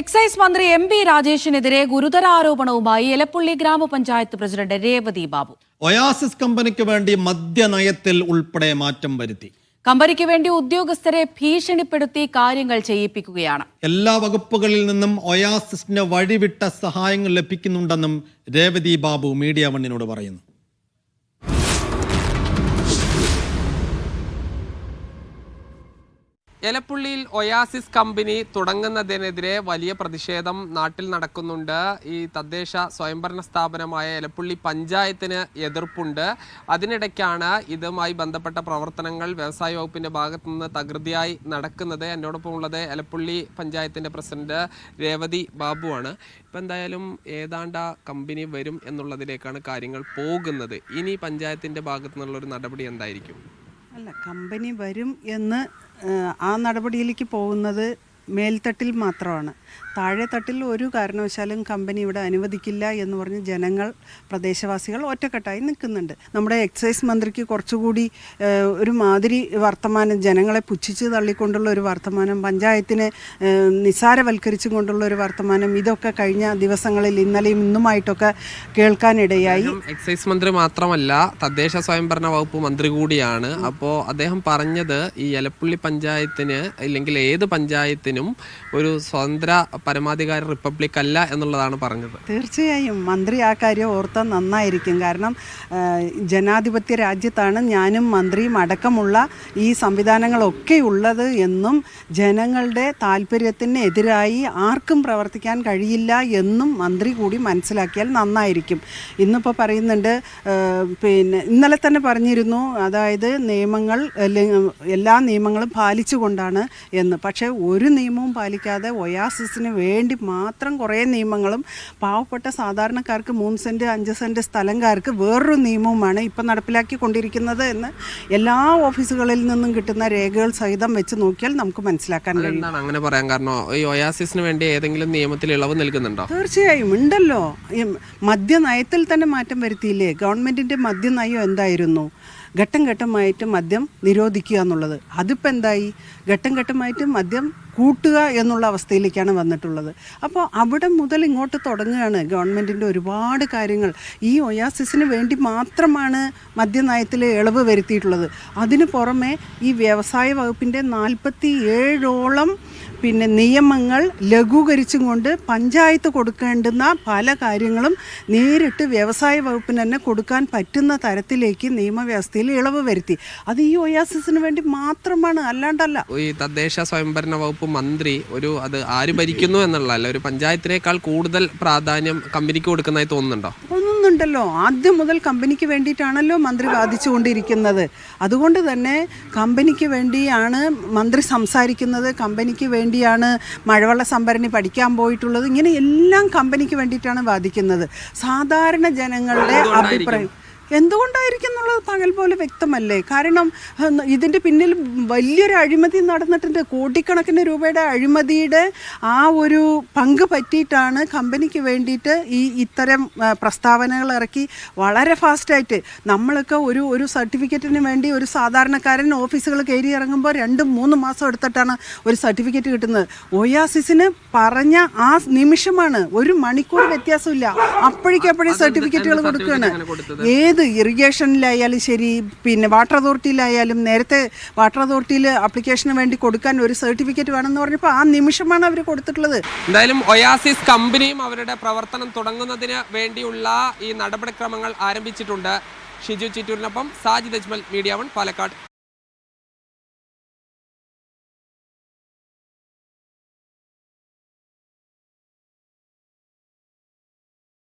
Excise മന്ത്രി M P രാജേഷിനെതിരെ ഗുരുതര ആരോപണവുമായി എലപ്പുള്ളി ഗ്രാമപഞ്ചായത്ത് പ്രസിഡന്റ് രേവതി ബാബു. ഒയാസിസ് കമ്പനിക്ക് വേണ്ടി മദ്യനയത്തിൽ ഉൾപ്പെടെ മാറ്റം വരുത്തി. കമ്പനിക്ക് വേണ്ടി ഉദ്യോഗസ്ഥരെ ഭീഷണിപ്പെടുത്തി കാര്യങ്ങൾ ചെയ്യിപ്പിക്കുകയാണ്. എല്ലാ വകുപ്പുകളിൽ നിന്നും ഒയാസിസിന് വഴിവിട്ട സഹായങ്ങൾ ലഭിക്കുന്നുണ്ടെന്നും രേവതി ബാബു മീഡിയ വണ്ണിനോട് പറയുന്നു. എലപ്പുള്ളിയിൽ ഒയാസിസ് കമ്പനി തുടങ്ങുന്നതിനെതിരെ വലിയ പ്രതിഷേധം നാട്ടിൽ നടക്കുന്നുണ്ട്. ഈ തദ്ദേശ സ്വയംഭരണ സ്ഥാപനമായ എലപ്പുള്ളി പഞ്ചായത്തിന് എതിർപ്പുണ്ട്. അതിനിടയ്ക്കാണ് ഇതുമായി ബന്ധപ്പെട്ട പ്രവർത്തനങ്ങൾ വ്യവസായ വകുപ്പിന്റെ ഭാഗത്തു നിന്ന് തകൃതിയായി നടക്കുന്നത്. എന്നോടൊപ്പം ഉള്ളത് എലപ്പുള്ളി പഞ്ചായത്തിന്റെ പ്രസിഡന്റ് രേവതി ബാബുവാണ്. ഇപ്പം എന്തായാലും ഏതാണ്ട് ആ കമ്പനി വരും എന്നുള്ളതിലേക്കാണ് കാര്യങ്ങൾ പോകുന്നത്. ഇനി പഞ്ചായത്തിന്റെ ഭാഗത്തു നിന്നുള്ളൊരു നടപടി എന്തായിരിക്കും? അല്ല കമ്പനി വരും എന്ന് ആ നടപടിയിലേക്ക് പോകുന്നത് മേൽത്തട്ടിൽ മാത്രമാണ്. താഴെ തട്ടിൽ ഒരു കാരണവശാലും കമ്പനി ഇവിടെ അനുവദിക്കില്ല എന്ന് പറഞ്ഞ് ജനങ്ങൾ പ്രദേശവാസികൾ ഒറ്റക്കെട്ടായി നിൽക്കുന്നുണ്ട്. നമ്മുടെ എക്സൈസ് മന്ത്രിക്ക് കുറച്ചുകൂടി ഒരു മാതിരി വർത്തമാനം ജനങ്ങളെ പുച്ഛിച്ച് തള്ളിക്കൊണ്ടുള്ള ഒരു വർത്തമാനം പഞ്ചായത്തിനെ നിസാരവൽക്കരിച്ചു കൊണ്ടുള്ള ഒരു വർത്തമാനം ഇതൊക്കെ കഴിഞ്ഞ ദിവസങ്ങളിൽ ഇന്നലെയും ഇന്നുമായിട്ടൊക്കെ കേൾക്കാനിടയായി. എക്സൈസ് മന്ത്രി മാത്രമല്ല തദ്ദേശ സ്വയംഭരണ വകുപ്പ് മന്ത്രി കൂടിയാണ്. അപ്പോൾ അദ്ദേഹം പറഞ്ഞത് ഈ എലപ്പുള്ളി പഞ്ചായത്തിന് അല്ലെങ്കിൽ ഏത് പഞ്ചായത്തിനും ഒരു സ്വതന്ത്ര പരമാധികാര റിപ്പബ്ലിക് അല്ല എന്നുള്ളതാണ് പറഞ്ഞത്. തീർച്ചയായും. മന്ത്രി ആ കാര്യം ഓർത്താൽ നന്നായിരിക്കും. കാരണം ജനാധിപത്യ രാജ്യത്താണ് ഞാനും മന്ത്രിയും അടക്കമുള്ള ഈ സംവിധാനങ്ങളൊക്കെ ഉള്ളത് എന്നും ജനങ്ങളുടെ താല്പര്യത്തിന് എതിരായി ആർക്കും പ്രവർത്തിക്കാൻ കഴിയില്ല എന്നും മന്ത്രി കൂടി മനസ്സിലാക്കിയാൽ നന്നായിരിക്കും. ഇന്നിപ്പോൾ പറയുന്നുണ്ട് പിന്നെ ഇന്നലെ തന്നെ പറഞ്ഞിരുന്നു അതായത് നിയമങ്ങൾ എല്ലാ നിയമങ്ങളും പാലിച്ചുകൊണ്ടാണ് എന്ന്. പക്ഷേ ഒരു നിയമവും പാലിക്കാതെ ഒയാസിസിന് വേണ്ടി മാത്രം കുറേ നിയമങ്ങളും പാവപ്പെട്ട സാധാരണക്കാർക്ക് മൂന്ന് സെന്റ് അഞ്ച് സെന്റ് സ്ഥലംകാർക്ക് വേറൊരു നിയമവുമാണ് ഇപ്പം നടപ്പിലാക്കിക്കൊണ്ടിരിക്കുന്നത് എന്ന് എല്ലാ ഓഫീസുകളിൽ നിന്നും കിട്ടുന്ന രേഖകൾ സഹിതം വെച്ച് നോക്കിയാൽ നമുക്ക് മനസ്സിലാക്കാൻ കഴിയും. എന്താണ് അങ്ങനെ പറയാൻ കാരണം? ഈ ഒയാസിസിന് വേണ്ടി ഏതെങ്കിലും നിയമത്തിൽ ഇളവ് നൽകുന്നുണ്ടോ? തീർച്ചയായും ഉണ്ടല്ലോ. ഈ മദ്യനയത്തിൽ തന്നെ മാറ്റം വരുത്തിയില്ലേ? ഗവൺമെന്റിന്റെ മദ്യനയം എന്തായിരുന്നു? ഘട്ടം ഘട്ടമായിട്ട് മദ്യം നിരോധിക്കുക എന്നുള്ളത്. അതിപ്പോൾ എന്തായി? ഘട്ടം ഘട്ടമായിട്ട് മദ്യം കൂട്ടുക എന്നുള്ള അവസ്ഥയിലേക്കാണ് വന്നിട്ടുള്ളത്. അപ്പോൾ അവിടെ മുതൽ ഇങ്ങോട്ട് തുടങ്ങുകയാണ് ഗവൺമെന്റിന്റെ ഒരുപാട് കാര്യങ്ങൾ. ഈ ഒയാസിസിന് വേണ്ടി മാത്രമാണ് മദ്യനയത്തിൽ ഇളവ് വരുത്തിയിട്ടുള്ളത്. അതിന് പുറമെ ഈ വ്യവസായ വകുപ്പിന്റെ നാൽപ്പത്തി ഏഴോളം പിന്നെ നിയമങ്ങൾ ലഘൂകരിച്ചും കൊണ്ട് പഞ്ചായത്ത് കൊടുക്കേണ്ടുന്ന പല കാര്യങ്ങളും നേരിട്ട് വ്യവസായ വകുപ്പിന് തന്നെ കൊടുക്കാൻ പറ്റുന്ന തരത്തിലേക്ക് നിയമവ്യവസ്ഥയിൽ ഇളവ് വരുത്തി. അത് ഈ ഒയാസിസിന് വേണ്ടി മാത്രമാണ് അല്ലാണ്ടല്ല. ഈ തദ്ദേശ സ്വയംഭരണ വകുപ്പ് മന്ത്രി ഒരു അത് ആര് ഭരിക്കുന്നു എന്നുള്ളതല്ല ഒരു പഞ്ചായത്തിനേക്കാൾ കൂടുതൽ പ്രാധാന്യം കമ്പനിക്ക് കൊടുക്കുന്നതായി തോന്നുന്നുണ്ടോ? ഒന്നുണ്ടല്ലോ ആദ്യം മുതൽ കമ്പനിക്ക് വേണ്ടിയിട്ടാണല്ലോ മന്ത്രി വാദിച്ചുകൊണ്ടിരിക്കുന്നത്. അതുകൊണ്ട് തന്നെ കമ്പനിക്ക് വേണ്ടിയാണ് മന്ത്രി സംസാരിക്കുന്നത് കമ്പനിക്ക് വേണ്ടിയാണ് മഴവെള്ള സംഭരണി പഠിക്കാൻ പോയിട്ടുള്ളത്. ഇങ്ങനെ എല്ലാം കമ്പനിക്ക് വേണ്ടിയിട്ടാണ് വാദിക്കുന്നത്. സാധാരണ ജനങ്ങളുടെ അഭിപ്രായം എന്തുകൊണ്ടായിരിക്കും എന്നുള്ളത് പകൽ പോലെ വ്യക്തമല്ലേ? കാരണം ഇതിന്റെ പിന്നിൽ വലിയൊരു അഴിമതി നടന്നിട്ടുണ്ട്. കോടിക്കണക്കിന് രൂപയുടെ അഴിമതിയുടെ ആ ഒരു പങ്ക് പറ്റിയിട്ടാണ് കമ്പനിക്ക് വേണ്ടിയിട്ട് ഈ ഇത്തരം പ്രസ്താവനകൾ ഇറക്കി വളരെ ഫാസ്റ്റായിട്ട്. നമ്മളൊക്കെ ഒരു ഒരു സർട്ടിഫിക്കറ്റിന് വേണ്ടി ഒരു സാധാരണക്കാരൻ ഓഫീസുകൾ കയറി ഇറങ്ങുമ്പോൾ രണ്ടും മൂന്നും മാസം എടുത്തിട്ടാണ് ഒരു സർട്ടിഫിക്കറ്റ് കിട്ടുന്നത്. ഒയാസിസിന് പറഞ്ഞ ആ നിമിഷമാണ് ഒരു മണിക്കൂർ വ്യത്യാസമില്ല. അപ്പോഴേക്കപ്പോഴേ സർട്ടിഫിക്കറ്റുകൾ കൊടുക്കുകയാണ്. കൊടുത്തത്? ഇറിഗേഷനിലായാലും ശരി പിന്നെ വാട്ടർ അതോറിറ്റിയിലായാലും നേരത്തെ വാട്ടർ അതോറിറ്റിയിൽ അപ്ലിക്കേഷന് വേണ്ടി കൊടുക്കാൻ ഒരു സർട്ടിഫിക്കറ്റ് വേണമെന്ന് പറഞ്ഞപ്പോൾ ആ നിമിഷമാണ് അവർ കൊടുത്തിട്ടുള്ളത്. എന്തായാലും ഒയാസിസ് കമ്പനിയും അവരുടെ പ്രവർത്തനം തുടങ്ങുന്നതിന് വേണ്ടിയുള്ള ഈ നടപടിക്രമങ്ങൾ ആരംഭിച്ചിട്ടുണ്ട്. ഷിജു ചിറ്റൂരിനൊപ്പം സാജിദ് അജ്മൽ മീഡിയ വൺ പാലക്കാട്.